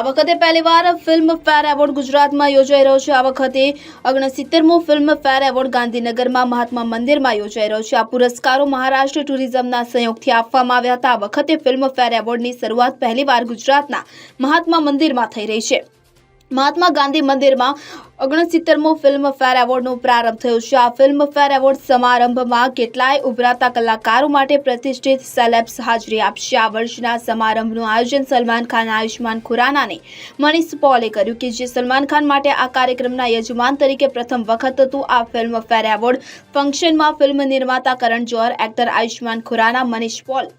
આ વખતે પહેલીવાર ફિલ્મ ફેર એવોર્ડ ગુજરાતમાં યોજાઈ રહ્યો છે. આ વખતે ઓગણસિત્તેરમો ફિલ્મ ફેર એવોર્ડ ગાંધીનગરમાં મહાત્મા મંદિરમાં યોજાઈ રહ્યો છે. આ પુરસ્કારો મહારાષ્ટ્ર ટુરિઝમના સંયોગથી આપવામાં આવ્યા હતા. આ વખતે ફિલ્મ ફેર એવોર્ડની શરૂઆત પહેલીવાર ગુજરાતના મહાત્મા મંદિરમાં થઈ રહી છે. મહાત્મા ગાંધી મંદિરમાં ઓગણસિત્તરમો ફિલ્મ ફેર એવોર્ડનો પ્રારંભ થયો છે. આ ફિલ્મ ફેર એવોર્ડ સમારંભમાં કેટલાય ઉભરાતા કલાકારો માટે પ્રતિષ્ઠિત સેલેબ્સ હાજરી આપશે. આ વર્ષના સમારંભનું આયોજન સલમાન ખાન, આયુષ્માન ખુરાનાને મનીષ પોલે કર્યું કે જે સલમાન ખાન માટે આ કાર્યક્રમના યજમાન તરીકે પ્રથમ વખત હતું. આ ફિલ્મ ફેર એવોર્ડ ફંક્શનમાં ફિલ્મ નિર્માતા કરણ જોહર, એક્ટર આયુષ્માન ખુરાના, મનીષ પોલ,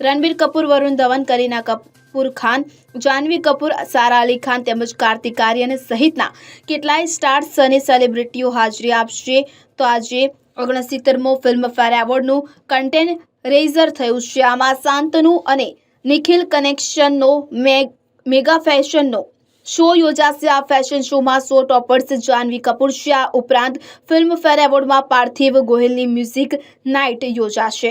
રણબીર કપૂર, વરુણ ધવન, કરીના કપૂર ખાન, જાનવી કપૂર, સારા અલી ખાન તેમજ કાર્તિક આર્યન સહિતના કેટલાય સ્ટાર્સ અને સેલિબ્રિટીઓ હાજરી આપશે. તો આજે ઓગણસિત્તેરમો ફિલ્મ ફેર એવોર્ડનું કન્ટેન્ટ રેઝર થયું છે. આમાં શાંતનુ અને નિખિલ કનેક્શનનો મેગ ફેશનનો શો યોજાશે. આ ફેશન શોમાં સો ટોપર્સ જાનવી કપૂર છે. આ ઉપરાંત ફિલ્મ ફેર એવોર્ડમાં પાર્થિવ ગોહિલની મ્યુઝિક નાઇટ યોજાશે.